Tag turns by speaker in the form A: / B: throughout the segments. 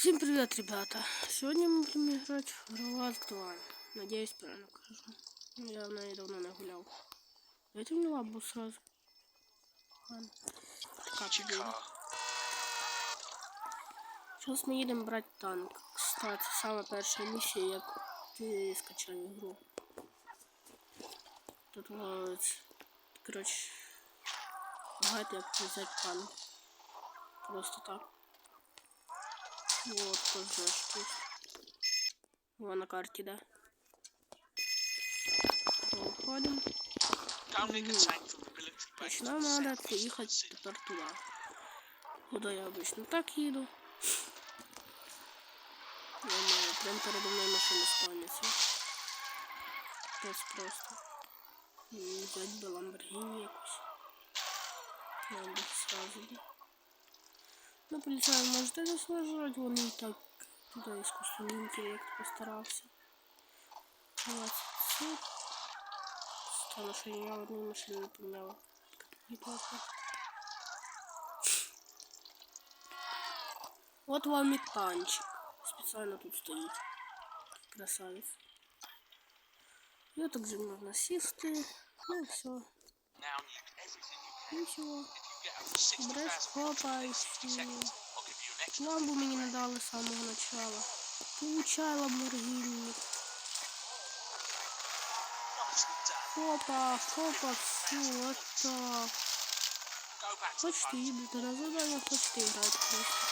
A: Всем привет, ребята! Сегодня мы будем играть в Роласк 2. Надеюсь, правильно скажу. Я на ней давно нагулял. Давайте мне лабу сразу. Ладно. Сейчас мы едем брать танк. Кстати, самая перша миссия, як ти скачав игру. Тут вот, короче, гайд як взять танк. Просто так. Вот, тоже Вон на карте, да? Уходим. Значит, нам надо приехать теперь туда. Куда я обычно так еду. Думаю, прям передо мной машина станется. Это просто. Взять бы Ламборгини якусь. Надо сразу Ну, полицай может это сложить, он и так туда искусственный интеллект постарался. Вот. Стало, что я одну машину поменяла. Неплохо. Вот вам и танчик. Специально тут стоит. Красавец. Вот также можно систы. Ну и все. Ничего. Береш, хопаєш. Ламбу мені не дали з самого начала. Получай ламборгіні. Хопа, хопа, все, вот так. Хочете їдете на задание, хочете играть просто.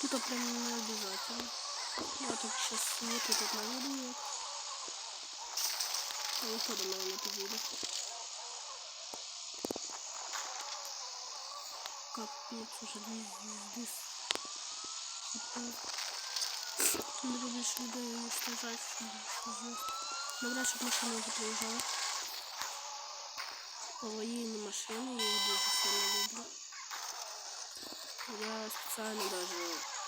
A: Тут прям не обязательно. Я тут сейчас свету тут наведу. Никто до меня не Капец, уже две звезды. Надо больше людей уничтожать, чтобы Добра, чтобы машина уже приезжала. Военные машины, я их даже сильно люблю. Я специально даже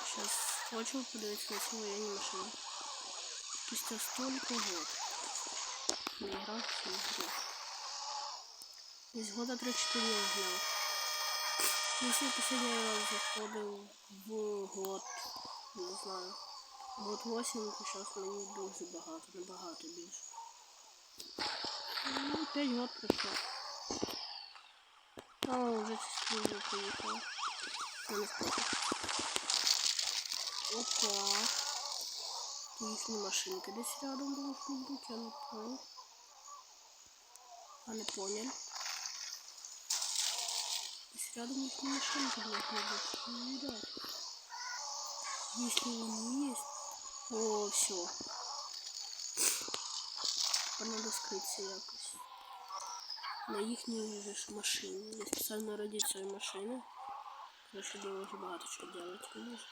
A: сейчас хочу подивиться на цю военную машину. Після столько год. Не грав, не грав. Десь года 3-4 я гнав. Если последний раз заходил в год, не знаю, год 8, то сейчас мені дуже багато, набагато більше. Ну, 5 год пройшло. А, уже частично поїхав. Ну, не спокій. Опа. Їхні машинки десь рядом були, я не понял. А не понял. Рядом их машинка должна быть. Не видать. Если он есть. О, все. Надо скрыться якось. На їхній же ж машині. Я спеціально ради цієї машини. Короче, дуже багато чого делать конечно.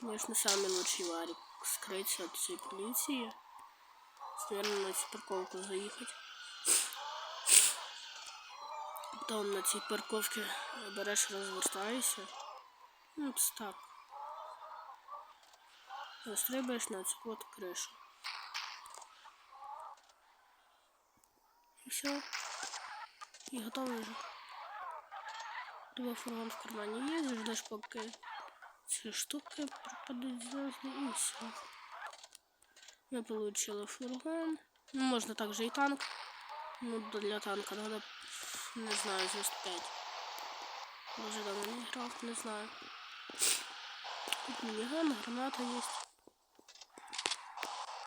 A: Конечно, самый лучший варик. Скрыться от всей полиции. Наверное, на эту парковку заехать. Там на цій парковці береш розвертаєшся. Ну, так. Стрибаєш на цю от кришу. І все. І готовий вже. Два фургон в кармані є, ждеш поки ці штуки пропадуть звезди і все. Ми получили фургон. Ну, можна також і танк. Ну, для танка треба не знаю, звезд 5. Даже давно не играл, не знаю. Тут миниган, граната есть.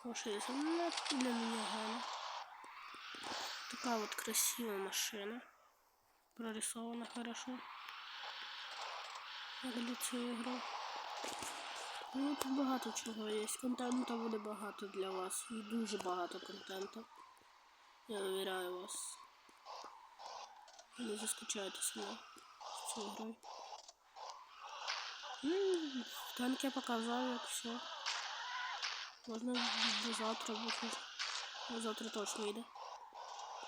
A: Может, есть гранат для минигана. Такая вот красивая машина. Прорисована хорошо. Для цієї игры. Ну, тут багато чого є. Контенту буде багато для вас. І дуже багато контенту. Я уверяю вас. Не заскучаєте сама з цією грою. Ну, танк я показав, як все. Можна до завтра бути. Завтра точно йде.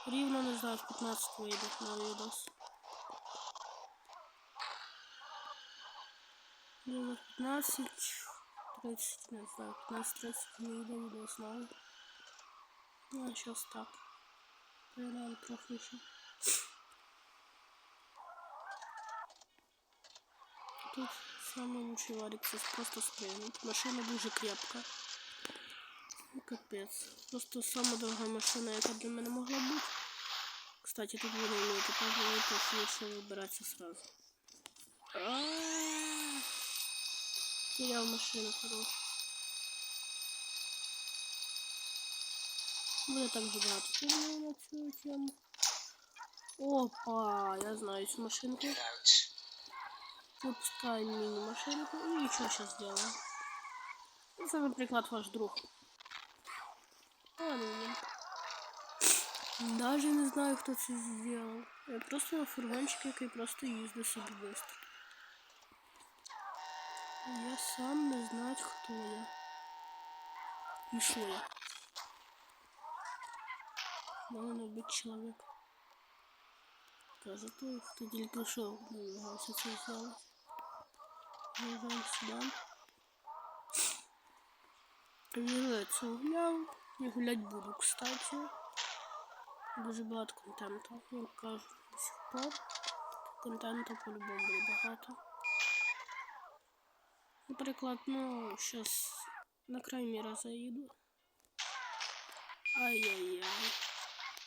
A: Рівно не знаю, в 15 вийде на відос. Рівно 15, 30, не знаю, 15-30 вийде відос новий. Ну, а щось так. Проявляю трохи ще. тут самый лучший варик це просто спрыгнуть. Машина дуже крепка. Ну, капець. Просто сама дорога машина, яка для мене могла бути. Кстати, тут ви не вмієте пожалуйста, лучше вибиратися сразу. А-а-а. Терял машину хорошую. Буде так же багато фільмів на цю тему. Опа, я знаю цю машинку.
B: Get out.
A: Запускаем мини-машинку и что сейчас сделаем? Это, например, ваш друг. Ладно, блин. Даже не знаю, хто це зробив. Я просто на фургончик, який просто їздить собі быстро. Я сам не знаю, хто я. І що я. Надо бути чоловік. Каже, той, хто тільки що намагався це зробити. Заїжджаємо сюди. Вілець угляв. І гулять буду, кстати. Дуже багато контенту, як кажу, до сих пор. Контенту по-любому буде багато. Наприклад, ну, щас на край міра заїду. Ай-яй-яй.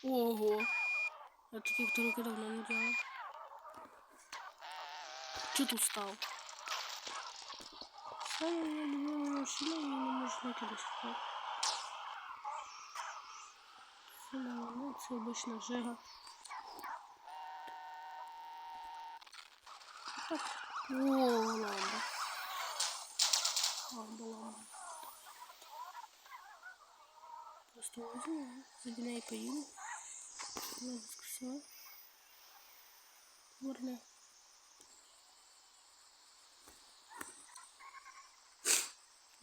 A: Ого! Я таких трюків давно не делал. Че тут стал? Самая любимая машина, я не можу знайти до сих пор. Фінал, ну це обична жига. Так. О, ламба. Ламба, ламба. Просто возьму, заді неї поїду. Ну, все. Горне.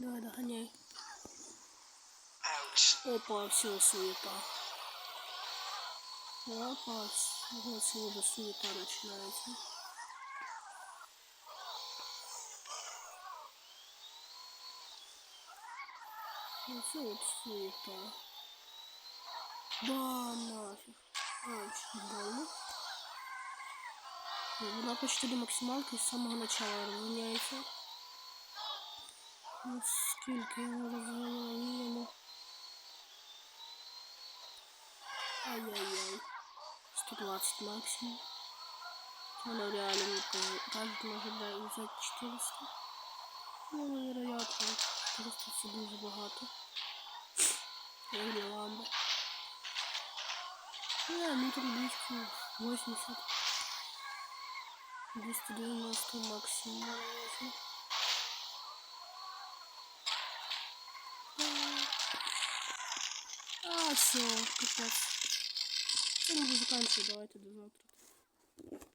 A: Давай, догоняй. Опа, все, суета. Опа, вот все уже суета начинается. Ну все вот суета. Да, нафиг. А, чуть больно. Вона почти до максималки з самого начала розганяється. Ну, скільки я розганяла мінімум. Ай-яй-яй. 120 максимум. Она реально не кажет, может да, взять 400. Ну, невероятно. 400 це дуже багато. Я не ламба. Не, ну тут 280. 290 максимум. Все, капец. Я буду заканчивать, давайте до завтра.